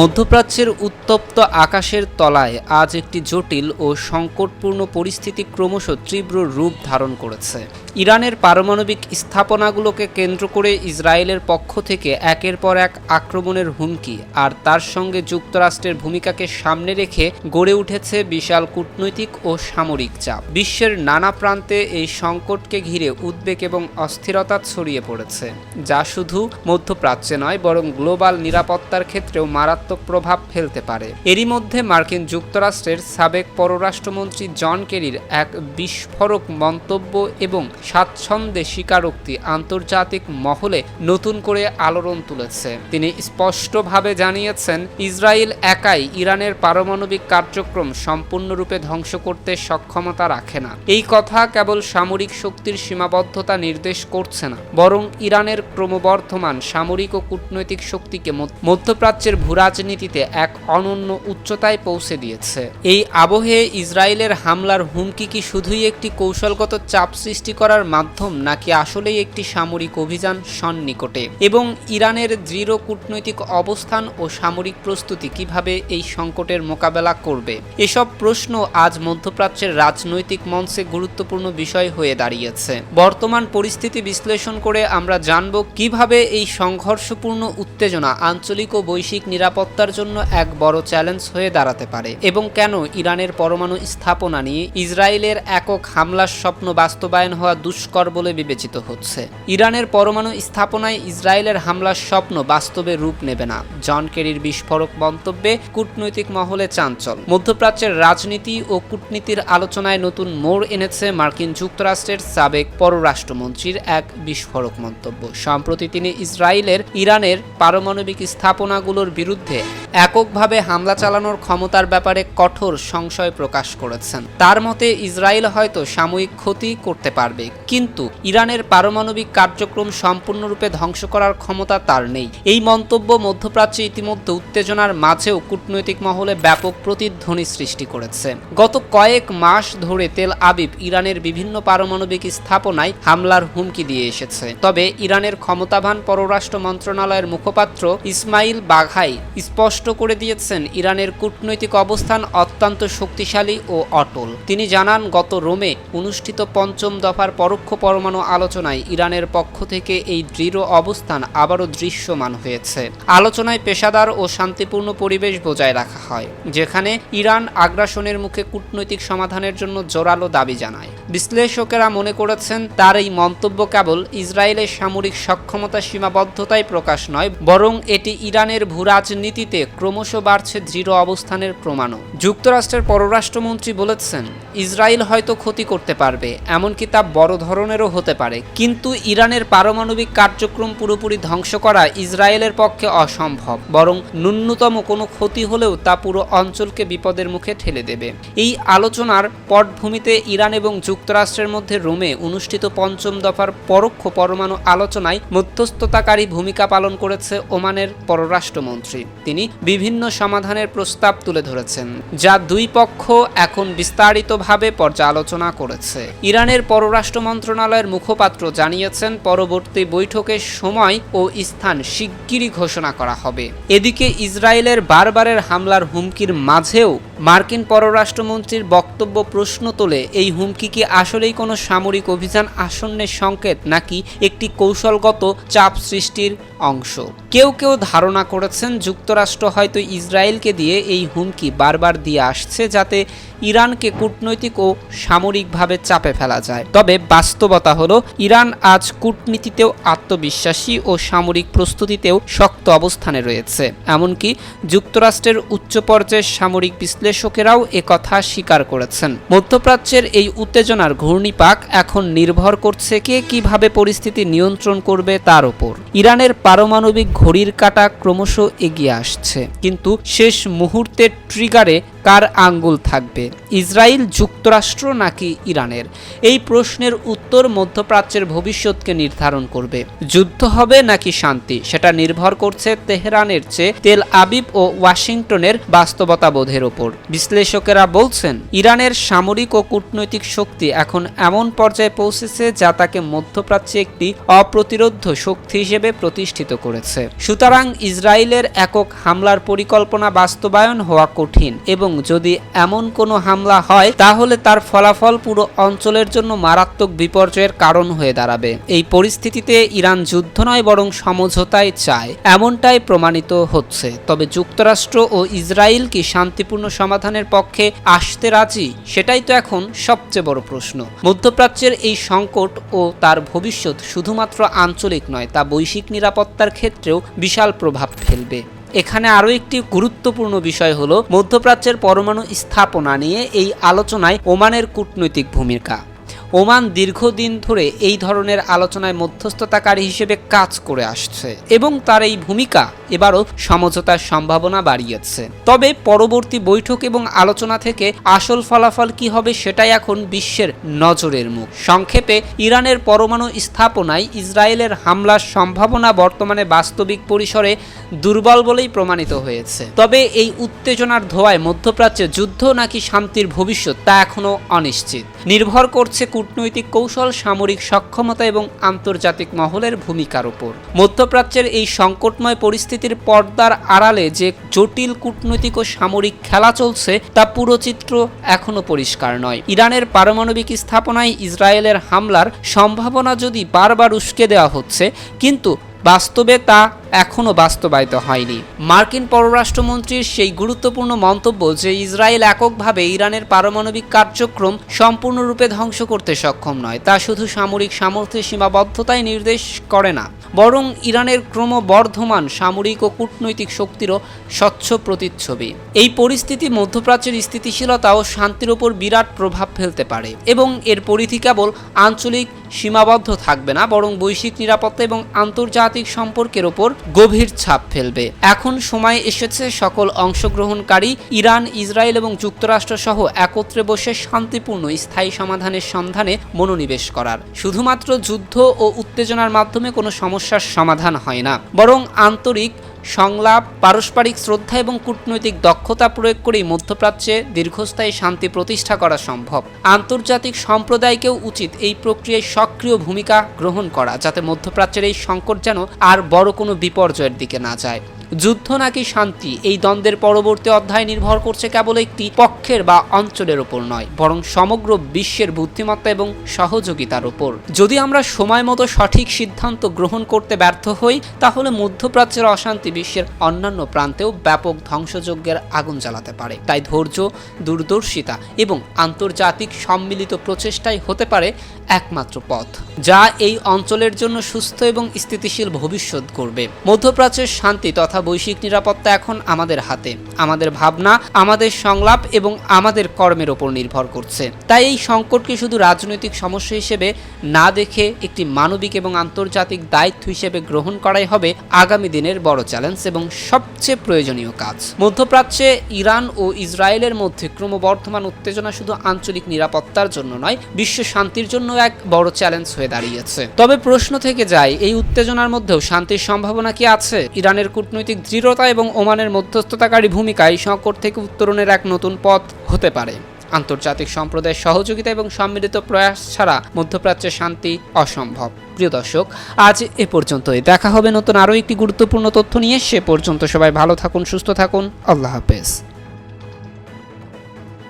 মধ্যপ্রাচ্যের উত্তপ্ত আকাশের তলায় আজ একটি জটিল ও সংকটপূর্ণ পরিস্থিতি ক্রমশ তীব্র রূপ ধারণ করেছে। ইরানের পারমাণবিক স্থাপনাগুলোকে কেন্দ্র করে ইসরায়েলের পক্ষ থেকে একের পর এক আক্রমণের হুমকি, আর তার সঙ্গে যুক্তরাষ্ট্রের ভূমিকাকে সামনে রেখে গড়ে উঠেছে বিশাল কূটনৈতিক ও সামরিক চাপ। বিশ্বের নানা প্রান্তে এই সংকটকে ঘিরে উদ্বেগ এবং অস্থিরতা ছড়িয়ে পড়েছে, যা শুধু মধ্যপ্রাচ্যে নয়, বরং গ্লোবাল নিরাপত্তার ক্ষেত্রেও মারাত্মক প্রভাব ফেলতে পারে। এরই মধ্যে মার্কিন যুক্তরাষ্ট্রের সাবেক পররাষ্ট্রমন্ত্রী জন কেরির এক বিস্ফোরক মন্তব্য এবং স্বাচ্ছন্দ্যে স্বীকারোক্তি আন্তর্জাতিক মহলে নতুন করে আলোড়ন তুলেছে। তিনি স্পষ্টভাবে জানিয়েছেন, ইসরায়েল একাই ইরানের পারমাণবিক কার্যক্রম সম্পূর্ণরূপে ধ্বংস করতে সক্ষমতা রাখে না। এই কথা কেবল সামরিক শক্তির সীমাবদ্ধতা নির্দেশ করছে না, বরং ইরানের ক্রমবর্ধমান সামরিক ও কূটনৈতিক শক্তিকে মধ্য- মধ্যপ্রাচ্যের ভূরাজনীতিতে এক অনন্য উচ্চতায় পৌঁছে দিয়েছে। এই আবহে ইসরায়েলের হামলার হুমকি কি শুধুই একটি কৌশলগত চাপ সৃষ্টি করার মাধ্যম নাকি আসলেই একটি সামরিক অভিযান সন্নিকটে? এবং ইরানের দৃঢ় কূটনৈতিক অবস্থান ও সামরিক প্রস্তুতি কীভাবে এই সংকটের মোকাবেলা করবে? এসব প্রশ্ন আজ মধ্যপ্রাচ্যের রাজনৈতিক মঞ্চে গুরুত্বপূর্ণ বিষয় হয়ে দাঁড়িয়েছে। বর্তমান পরিস্থিতি বিশ্লেষণ করে আমরা জানব কীভাবে এই সংঘর্ষপূর্ণ উত্তেজনা আঞ্চলিক ও বৈশ্বিক নিরাপত্তার জন্য এক বড় চ্যালেঞ্জ হয়ে দাঁড়াতে পারে এবং কেন ইরানের পরমাণু স্থাপনা নিয়ে ইসরায়েলের একক হামলার স্বপ্ন বাস্তবায়ন হওয়া দুষ্কর বলে বিবেচিত হচ্ছে। ইরানের পরমাণু স্থাপনায় ইসরায়েলের হামলার স্বপ্ন বাস্তবে রূপ নেবে না। জন কেরির বিস্ফোরক মন্তব্যে কূটনৈতিক মহলে চাঞ্চল। মধ্যপ্রাচ্যের রাজনীতি ও কূটনীতির আলোচনায় নতুন মোড় এনেছে মার্কিন যুক্তরাষ্ট্রের সাবেক পররাষ্ট্রমন্ত্রীর এক বিস্ফোরক মন্তব্য। সম্প্রতি তিনি ইসরায়েলের ইরানের পারমাণবিক স্থাপনাগুলোর বিরুদ্ধে এককভাবে হামলা চালানোর ক্ষমতার ব্যাপারে কঠোর সংশয় প্রকাশ করেছেন। তার মতে, ইসরায়েল হয়তো সাময়িক ক্ষতি করতে পারবে। কিন্তু ইরানের পারমাণবিক কার্যক্রম সম্পূর্ণরূপে ধ্বংস করার ক্ষমতা তার নেই। এই মন্তব্য মধ্যপ্রাচ্যে ইতিমধ্যে উত্তেজনার মাঝেও কূটনৈতিক মহলে ব্যাপক প্রতিধ্বনি সৃষ্টি করেছে। গত কয়েক মাস ধরে তেল আবিব ইরানের বিভিন্ন পারমাণবিক স্থাপনায় হামলার হুমকি দিয়ে এসেছে। তবে ইরানের ক্ষমতাবান পররাষ্ট্র মন্ত্রণালয়ের মুখপাত্র ইসমাইল বাঘাই স্পষ্ট করে দিয়েছেন, ইরানের কূটনৈতিক অবস্থান অত্যন্ত শক্তিশালী ও অটল। তিনি জানান, গত রোমে অনুষ্ঠিত পঞ্চম দফার পরোক্ষ পরমাণু আলোচনায় ইরানের পক্ষ থেকে এই দৃঢ় অবস্থান আবারও দৃশ্যমান হয়েছে। আলোচনায় পেশাদার ও শান্তিপূর্ণ পরিবেশ বজায় রাখা হয়, যেখানে ইরান আগ্রাসনের মুখে কূটনৈতিক সমাধানের জন্য জোরালো দাবি জানায়। বিশ্লেষকেরা মনে করেছেন, তার এই মন্তব্য কেবল ইসরায়েলের সামরিক সক্ষমতা সীমাবদ্ধতায় প্রকাশ নয়, বরং এটি ইরানের ভূরাজনীতিতে ক্রমশ বাড়ছে দৃঢ় অবস্থানের প্রমাণও। যুক্তরাষ্ট্রের পররাষ্ট্রমন্ত্রী বলেছেন, ইসরায়েল হয়তো ক্ষতি করতে পারবে, এমনকি তা বড় ধরনেরও হতে পারে। কিন্তু ইরানের পারমাণবিক কার্যক্রম পুরোপুরি ধ্বংস করা ইসরায়েলের পক্ষে অসম্ভব। বরং ন্যূনতম কোনো ক্ষতি হলেও তা পুরো অঞ্চলকে বিপদের মুখে ঠেলে দেবে। এই আলোচনার পটভূমিতে ইরান এবং যুক্তরাষ্ট্রের মধ্যে রোমে অনুষ্ঠিত পঞ্চম দফার পরোক্ষ পরমাণু আলোচনায় মধ্যস্থতাকারী ভূমিকা পালন করেছে ওমানের পররাষ্ট্রমন্ত্রী। তিনি বিভিন্ন সমাধানের প্রস্তাব তুলে ধরেছেন, যা দুই পক্ষ এখন বিস্তারিতভাবে পর্যালোচনা করেছে। ইরানের পররাষ্ট্র মন্ত্রণালয়ের মুখপাত্র জানিয়েছেন, পরবর্তী বৈঠকের সময় ও স্থান শিগগিরই ঘোষণা করা হবে। এদিকে ইসরায়েলের বারবারের হামলার হুমকির মাঝেও মার্কিন পররাষ্ট্রমন্ত্রীর বক্তব্য প্রশ্ন তোলে, এই হুমকি কি আসলেই কোনো সামরিক অভিযান আসন্নের সংকেত, নাকি একটি কৌশলগত চাপ সৃষ্টির অংশ? কেউ কেউ ধারণা করেছেন যুক্তরাষ্ট্র হয়তো ইসরায়েলকে দিয়ে এই হুমকি বারবার দিয়ে আসছে, যাতে ইরানকে কূটনৈতিক ও সামরিকভাবে চাপে ফেলা যায়। তবে বাস্তবতা হলো, ইরান আজ কূটনীতিতেও আত্মবিশ্বাসী ও সামরিক প্রস্তুতিতেও শক্ত অবস্থানে রয়েছে। এমনকি যুক্তরাষ্ট্রের উচ্চ পর্যায়ের সামরিক বিশ্লেষকেরাও একথা স্বীকার করেছেন। মধ্যপ্রাচ্যের এই উত্তেজনার ঘূর্ণিপাক এখন নির্ভর করছে কে কীভাবে পরিস্থিতি নিয়ন্ত্রণ করবে তার ওপর। ইরানের পারমাণবিক ঘড়ির কাটা ক্রমশ এগিয়ে আসছে। কিন্তু শেষ মুহূর্তের ট্রিগারে কার আঙ্গুল থাকবে? ইসরায়েল যুক্তরাষ্ট্র নাকি ইরানের? এই প্রশ্নের উত্তর মধ্যপ্রাচ্যের ভবিষ্যৎকে নির্ধারণ করবে। যুদ্ধ হবে নাকি শান্তি? সেটা নির্ভর করছে তেহরানের চেয়ে তেল আবিব ও ওয়াশিংটনের বাস্তবতাবোধের ওপর। বিশ্লেষকেরা বলছেন, ইরানের সামরিক ও কূটনৈতিক শক্তি এখন এমন পর্যায়ে পৌঁছেছে যা তাকে মধ্যপ্রাচ্যে একটি অপ্রতিরোধ্য শক্তি হিসেবে প্রতিষ্ঠিত করেছে। সুতরাং ইসরায়েলের একক হামলার পরিকল্পনা বাস্তবায়ন হওয়া কঠিন এবং যদি এমন কোনো হামলা হয়, তাহলে তার ফলাফল পুরো অঞ্চলের জন্য মারাত্মক বিপর্যয়ের কারণ হয়ে দাঁড়াবে। এই পরিস্থিতিতে ইরান যুদ্ধ নয়, বরং সমঝোতায় চায়। এমনটাই প্রমাণিত হচ্ছে। তবে যুক্তরাষ্ট্র ও ইসরায়েল কি শান্তিপূর্ণ সমাধানের পক্ষে আসতে রাজি? সেটাই তো এখন সবচেয়ে বড় প্রশ্ন। মধ্যপ্রাচ্যের এই সংকট ও তার ভবিষ্যৎ শুধুমাত্র আঞ্চলিক নয়, তা বৈশ্বিক নিরাপত্তার ক্ষেত্রেও বিশাল প্রভাব ফেলবে। এখানে আরও একটি গুরুত্বপূর্ণ বিষয় হলো, মধ্যপ্রাচ্যের পরমাণু স্থাপনা নিয়ে এই আলোচনায় ওমানের কূটনৈতিক ভূমিকা। ওমান দীর্ঘদিন ধরে এই ধরনের আলোচনায় মধ্যস্থতাকারী হিসেবে কাজ করে আসছে এবং তার এই ভূমিকা এবারও সমঝোতার সম্ভাবনা বাড়িয়েছে। তবে পরবর্তী বৈঠক এবং আলোচনা থেকে আসল ফলাফল কি হবে সেটাই এখন বিশ্বের নজরের মুখ। সংক্ষেপে, ইরানের পরমাণু স্থাপনায় ইসরায়েলের হামলার সম্ভাবনা বর্তমানে বাস্তবিক পরিসরে দুর্বল বলেই প্রমাণিত হয়েছে। তবে এই উত্তেজনার ধোয়ায় মধ্যপ্রাচ্যে যুদ্ধ নাকি শান্তির ভবিষ্যৎ তা এখনও অনিশ্চিত। নির্ভর করছে কূটনৈতিক কৌশল, সামরিক সক্ষমতা এবং আন্তর্জাতিক মহলের ভূমিকার উপর। মধ্যপ্রাচ্যের এই সংকটময় পরিস্থিতির পর্দার আড়ালে যে জটিল কূটনৈতিক ও সামরিক খেলা চলছে, তা পুরো চিত্র এখনও পরিষ্কার নয়। ইরানের পারমাণবিক স্থাপনায় ইসরায়েলের হামলার সম্ভাবনা যদি বারবার উস্কে দেওয়া হচ্ছে, কিন্তু বাস্তবে তা এখনও বাস্তবায়িত হয়নি। মার্কিন পররাষ্ট্রমন্ত্রীর সেই গুরুত্বপূর্ণ মন্তব্য যে ইসরায়েল এককভাবে ইরানের পারমাণবিক কার্যক্রম সম্পূর্ণরূপে ধ্বংস করতে সক্ষম নয়, তা শুধু সামরিক সামর্থ্যের সীমাবদ্ধতাই নির্দেশ করে না, বরং ইরানের ক্রমবর্ধমান সামরিক ও কূটনৈতিক শক্তিরও স্বচ্ছ প্রতিচ্ছবি। এই পরিস্থিতি মধ্যপ্রাচ্যের স্থিতিশীলতা ও শান্তির ওপর বিরাট প্রভাব ফেলতে পারে এবং এর পরিধি কেবল আঞ্চলিক সীমাবদ্ধ থাকবে না, বরং বৈশ্বিক নিরাপত্তা এবং আন্তর্জাতিক সম্পর্কের ওপর গভীর ছাপ ফেলবে। এখন সময় এসেছে সকল অংশগ্রহণকারী ইরান, ইসরায়েল এবং যুক্তরাষ্ট্র সহ একত্রে বসে শান্তিপূর্ণ স্থায়ী সমাধানের সন্ধানে মনোনিবেশ করার। শুধুমাত্র যুদ্ধ ও উত্তেজনার মাধ্যমে কোনো সমস্যার সমাধান হয় না, বরং আন্তরিক সংলাপ, পারস্পরিক শ্রদ্ধা এবং কূটনৈতিক দক্ষতা প্রয়োগ করেই মধ্যপ্রাচ্যে দীর্ঘস্থায়ী শান্তি প্রতিষ্ঠা করা সম্ভব। আন্তর্জাতিক সম্প্রদায়কেও উচিত এই প্রক্রিয়ায় সক্রিয় ভূমিকা গ্রহণ করা, যাতে মধ্যপ্রাচ্যের এই সংকট যেন আর বড় কোনো বিপর্যয়ের দিকে না যায়। যুদ্ধ নাকি শান্তি? এই দ্বন্দ্বের পরবর্তী অধ্যায় নির্ভর করছে কেবল একটি পক্ষের বা অঞ্চলের ওপর নয়, বরং সমগ্র বিশ্বের বুদ্ধিমত্তা এবং সহযোগিতার ওপর যদি আমরা সময় মতো সঠিক সিদ্ধান্ত গ্রহণ করতে ব্যর্থ হই, তাহলে মধ্যপ্রাচ্যের অশান্তি বিশ্বের অন্যান্য প্রান্তেও ব্যাপক ধ্বংসযজ্ঞের আগুন জ্বালাতে পারে। তাই ধৈর্য, দূরদর্শিতা এবং আন্তর্জাতিক সম্মিলিত প্রচেষ্টাই হতে পারে একমাত্র পথ, যা এই অঞ্চলের জন্য সুস্থ এবং স্থিতিশীল ভবিষ্যৎ করবে মধ্যপ্রাচ্যের শান্তি তথা বৈশ্বিক নিরাপত্তা এখন আমাদের হাতে। আমাদের ভাবনা, আমাদের সংলাপ এবং আমাদের কর্মের ওপর নির্ভর করছে। তাই এই সংকটকে শুধু রাজনৈতিক সমস্যা হিসেবে না দেখে একটি মানবিক এবং আন্তর্জাতিক দায়িত্ব হিসেবে গ্রহণ করাই হবে আগামী দিনের বড় চ্যালেঞ্জ এবং সবচেয়ে প্রয়োজনীয় কাজ। মধ্যপ্রাচ্যে ইরান ও ইসরায়েলের মধ্যে ক্রমবর্ধমান উত্তেজনা শুধু আঞ্চলিক নিরাপত্তার জন্য নয়, বিশ্ব শান্তির জন্য এক বড় চ্যালেঞ্জ হয়ে দাঁড়িয়েছে। তবে প্রশ্ন থেকে যায়, এই উত্তেজনার মধ্যেও শান্তির সম্ভাবনা কি আছে? ইরানের কূটনৈতিক দৃঢ়তা এবং ওমানের মধ্যস্থতাকারী ভূমিকায় সংকট থেকে উত্তরণের এক নতুন পথ হতে পারে। আন্তর্জাতিক সম্প্রদায়ের সহযোগিতা এবং সম্মিলিত প্রয়াস ছাড়া মধ্যপ্রাচ্যের শান্তি অসম্ভব। প্রিয় দর্শক, আজ এ পর্যন্তই। দেখা হবে নতুন আরও একটি গুরুত্বপূর্ণ তথ্য নিয়ে। সে পর্যন্ত সবাই ভালো থাকুন, সুস্থ থাকুন। আল্লাহ হাফেজ।